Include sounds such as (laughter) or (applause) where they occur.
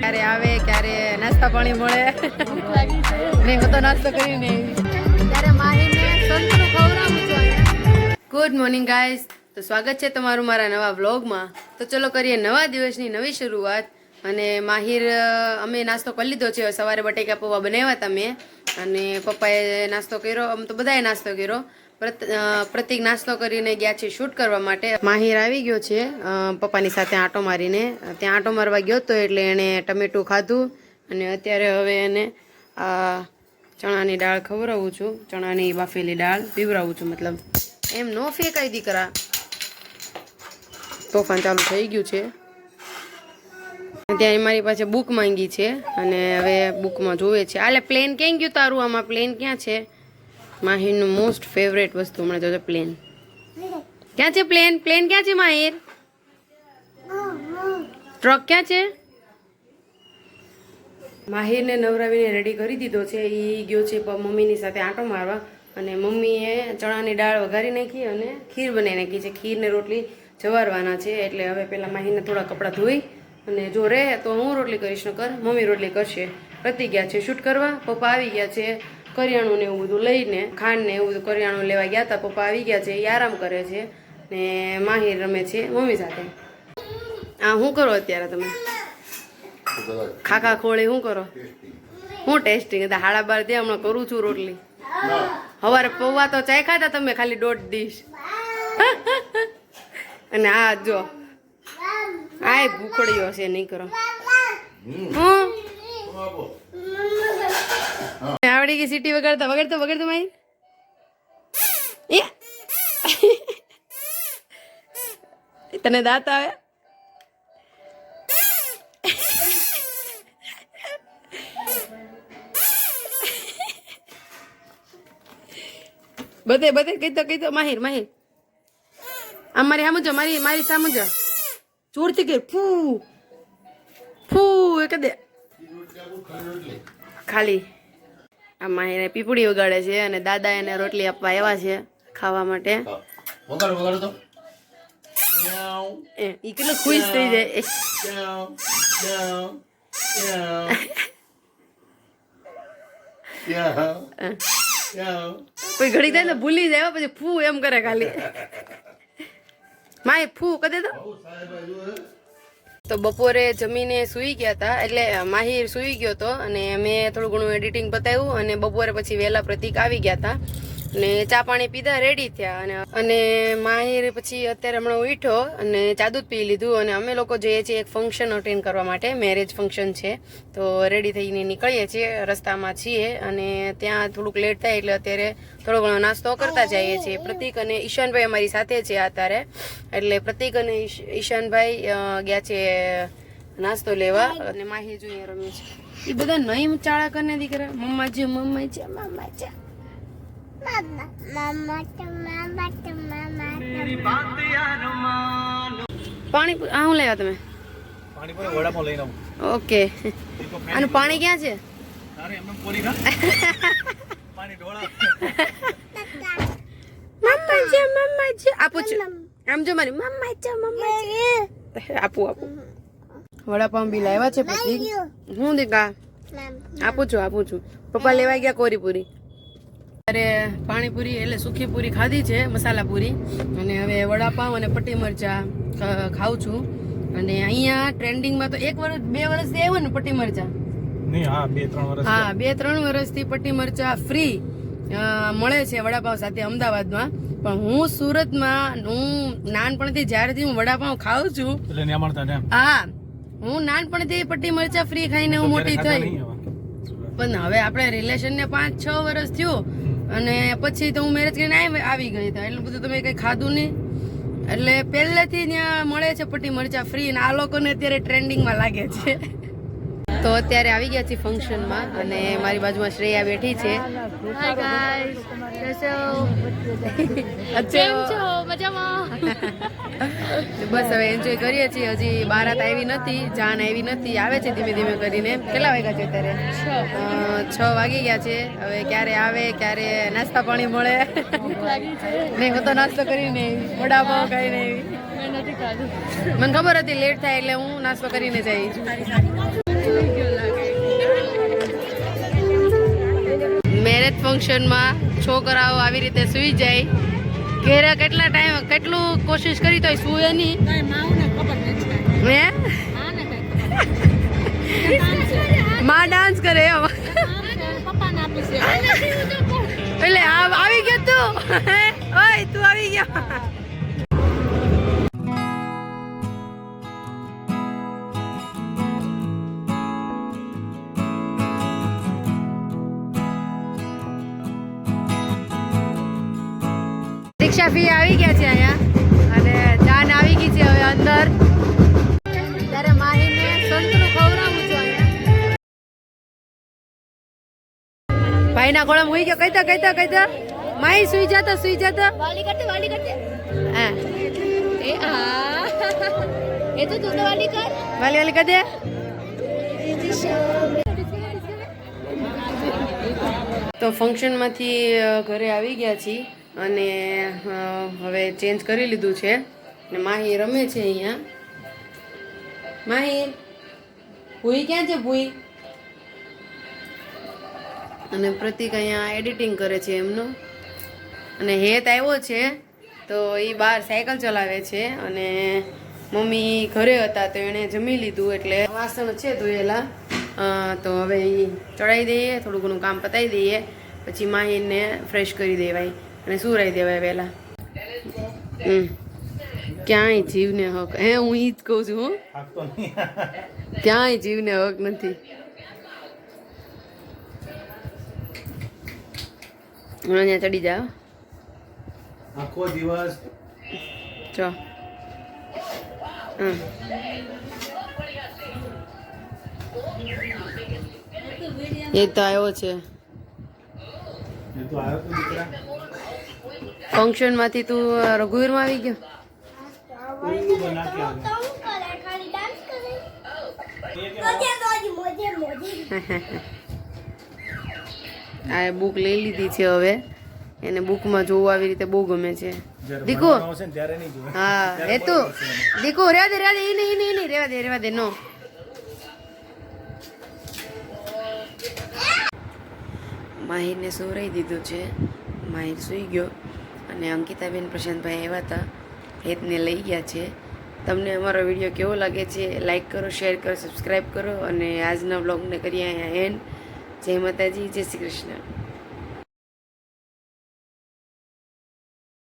ક્યારે આવે ક્યારે નાસ્તા પાણી મળે? નહીં હું તો નાસ્તો કરી નહીં ગુડ મોર્નિંગ ગાઈસ તો સ્વાગત છે તમારું મારા નવા વ્લોગમાં તો ચલો કરીએ નવા દિવસની નવી શરૂઆત. અને માહિર અમે નાસ્તો કરી લીધો છે. સવારે બટેકા પૌવા બનાવ્યા હતા મેં. અને પપ્પાએ નાસ્તો કર્યો. આમ તો બધાએ નાસ્તો કર્યો. પ્રતિક નાસ્તો કરીને ગયા છે શૂટ કરવા માટે. માહિર આવી ગયો છે પપ્પાની સાથે આંટો મારીને. ત્યાં આંટો મારવા ગયો હતો એટલે એણે ટમેટું ખાધું અને અત્યારે હવે એને ચણાની દાળ ખવડાવું છું. ચણાની બાફેલી દાળ પીવડાવું છું, મતલબ. એમ નો ફેંકાય દીકરા. તોફાન ચાલુ થઈ ગયું છે. ત્યાં મારી પાસે બુક માંગી છે અને હવે બુકમાં જોવે છે. આલે, પ્લેન ક્યાં ગયું તારું? આમાં પ્લેન ક્યાં છે? માહિરનું મોસ્ટ ફેવરેટ વસ્તુ હમણાં જોજો પ્લેન ક્યાં છે પ્લેન પ્લેન ક્યાં છે માહિર? ટ્રક ક્યાં છે? માહિરને નવરાવીને રેડી કરી દીધો છે. એ ગયો છે મમ્મીની સાથે આંટો મારવા. અને મમ્મીએ ચણાની દાળ વઘારી નાખી અને ખીર બનાવી નાખી છે. ખીર ને રોટલી જવારવાના છે. એટલે હવે પેલા માહિરને થોડા કપડાં ધોઈ અને જો રહે તો હું રોટલી કરીશ, નકર મમ્મી રોટલી કરશે. પ્રતિ ગયા છે. શૂટ કરવા. પપ્પા આવી ગયા છે. કરિયાણું ને એવું બધું લઈને ખાંડ ને એવું બધું કરિયાણું લેવા ગયા હતા પપ્પા આવી ગયા છે એ આરામ કરે છે ને માહિર રમે છે મમ્મી સાથે. આ શું કરો અત્યારે તમે? ખાખા ખોળી શું કરો? હું ટેસ્ટિંગ હતા? હાડા બાર દે હમણાં કરું છું રોટલી. સવારે પૌવા તો ચાય ખાતા તમે ખાલી દોઢ ડીશ. (laughs) અને આ જો આય ભૂખડીઓ છે નહીં કરો હું આવડી ગઈ સીટી વગાડતા વગાડતો વગાડતો માઈ તને દાંત આવે બધે બધે કીધો કીધો માહિર માહિર આમ મારી સામુજો મારી મારી સામુજો જોરથી કે ફૂ ફૂ એ દે ખાલી આ એને પીપળી વગાડે છે અને દાદા એને રોટલી આપવા આવ્યા છે ખાવા માટે. વગાડો વગાડો તો. એ ખુશ થઈ જાય. કોઈ ઘડી થાય ને ભૂલી જાય પછી ફૂ એમ કરે ખાલી. (laughs) માય ફૂ કદે તો બહુ સાહેબ હજુ હે. તો બપોરે જમીને સૂઈ ગયા હતા એટલે માહિર સૂઈ ગયો હતો અને મેં થોડું ઘણું એડિટિંગ બતાવ્યું અને બપોરે પછી વહેલા પ્રતિક આવી ગયા હતા અને ચા પાણી પીધા રેડી થયા અને અને માહિર પછી અત્યારે હમણાં ઉઠ્યો અને ચા દૂધ પી લીધું અને અમે લોકો જઈએ છીએ એક ફંક્શન અટેન્ડ કરવા માટે મેરેજ ફંક્શન છે. તો રેડી થઈને નીકળીએ છીએ, રસ્તામાં છીએ અને ત્યાં થોડુંક લેટ થાય એટલે અત્યારે થોડો ઘણો નાસ્તો કરતા જઈએ છીએ. પ્રતિક અને ઈશાનભાઈ અમારી સાથે છે અત્યારે. એટલે પ્રતિક અને ઈશાનભાઈ ગયા છે નાસ્તો લેવા અને માહી જોઈએ રમે છે. એ બધા નહીં ચાળા કરીને દીકરા. મમ્મા છે મમ્મા છે મમ્મા છે પાણી હું લેવા તમે? ઓકે. આનું પાણી ક્યાં છે? મમ્મા છે મમ્મા છે આપું છું. આમ જો મારી મમ્મા છે મમ્મા છે આપું આપું. વડાપાઉં બી લાવ્યા છે પછી. હું દીકા આપું છું આપું છું. પપ્પા લેવા ગયા કોરીપુરી. અરે પાણીપુરી એટલે સુખી પૂરી ખાધી છે મસાલા પૂરી. અને હવે વડાપાવ અને પટ્ટી મરચા ખાઉં છું. અને અહીંયા ટ્રેન્ડિંગમાં તો એક વર્ષ બે વર્ષથી આવ્યો ને પટ્ટી મરચા? હા બે ત્રણ વર્ષથી પટ્ટી મરચા ફ્રી મળે છે વડાપાઉં સાથે અમદાવાદમાં. પણ હું સુરતમાં હું નાનપણથી જ્યારથી હું વડાપાઉં ખાઉં છું. હા હું નાનપણથી પટ્ટી મરચા ફ્રી ખાઈને હું મોટી થઈ. પણ હવે આપણે રિલેશન ને પાંચ છ વર્ષ થયું. અને પછી તો હું મેરેજ કરીને આવી ગઈ હતા. એટલું બધું તમે કંઈ ખાધું નહીં. એટલે પહેલેથી ત્યાં મળે છે પટ્ટી મરચા ફ્રી અને આ લોકોને અત્યારે ટ્રેન્ડિંગમાં લાગે છે. તો અત્યારે આવી ગયા છે ફંક્શનમાં અને મારી બાજુમાં શ્રેયા બેઠી છે. હાય ગાઈસ કેમ છો? મજામાં. (laughs) બસ હવે એન્જોય કરીએ છીએ. હજી બારાત આવી નથી જાન આવી નથી આવે છે ધીમે ધીમે કરીને. કેટલા વાગ્યા છે અત્યારે? છ. વાગી ગયા છે. હવે ક્યારે આવે ક્યારે નાસ્તા પાણી મળે? નહીં હું તો નાસ્તો કરીને વડાપાવ ખાઈને આવી મને ખબર હતી લેટ થાય એટલે હું નાસ્તો કરીને જઈ. મેરેજ ફંક્શનમાં છોકરાઓ આવી રીતે સૂઈ જાય. ઘેરે કેટલા ટાઈમ કેટલું કોશિશ કરી તોય સૂએ નહીં. માં ડાન્સ કરે એમ. એટલે આવી ગયો તું. ઓય તું આવી ગયો. દીક્ષા ફી આવી ગયા છે અહીંયા. અને જાન આવી ગઈ છે હવે અંદર. ત્યારે માહીને સંતરું ખવડાવું છું અહીંયા. ભાઈના ગોળમ હુઈ ગયો. કઈતા કઈતા કઈતા માહી સુઈ જાતા સુઈ જાતા વાલી કરતે વાલી કરતે હા. એ આ એ તો તું તો વાલી કર. વાલી વાલી કદે તો ફંક્શનમાંથી ઘરે આવી ગયા છીએ. અને હવે ચેન્જ કરી લીધું છે. ને માહી રમે છે અહીંયા. માહી, ભૂઈ ક્યાં છે ભૂઈ? અને પ્રતિક અહીંયા એડિટિંગ કરે છે એમનું. અને હેત આવ્યો છે, તો એ બહાર સાયકલ ચલાવે છે. અને મમ્મી ઘરે હતા, તો એણે જમી લીધું એટલે વાસણ છે ધોયેલા. તો હવે એ ચડાવી દઈએ, થોડું ઘણું કામ પતાવી દઈએ. પછી માહીને ફ્રેશ કરી દેવાય. અને સુરાઈ દેવાય વહેલા? હમ. ક્યાંય જીવને હક. હે હું ઈ જ કહું છું હો. ક્યાંય જીવને હક નથી. અહીંયા ચડી જાઓ આખો દિવસ ચો હમ. એ તો આવ્યો છે. એ તો આવ્યો દીકરા. ફંક્શનમાંથી તું રઘુવીરમાં આવી ગયો. (laughs) આ બુક લઈ લીધી છે હવે. એને બુકમાં જોવું આવી રીતે બહુ ગમે છે. દીકુ! હા એ તું. દીકુ રેવા દે રેવા દે ઈ નહીં, નહીં રેવા દે રેવા દે નો. માહિરને સુવરાઈ દીધું છે. માહિર સુઈ ગયો. અને અંકિતાબેન પ્રશાંતભાઈ આવ્યા હતા, હેતને લઈ ગયા છે. તમને અમારો વીડિયો કેવો લાગે છે લાઇક કરો શેર કરો સબસ્ક્રાઈબ કરો અને આજના બ્લોગને કરીએ અહીંયા એન્ડ જય માતાજી, જય શ્રી કૃષ્ણ.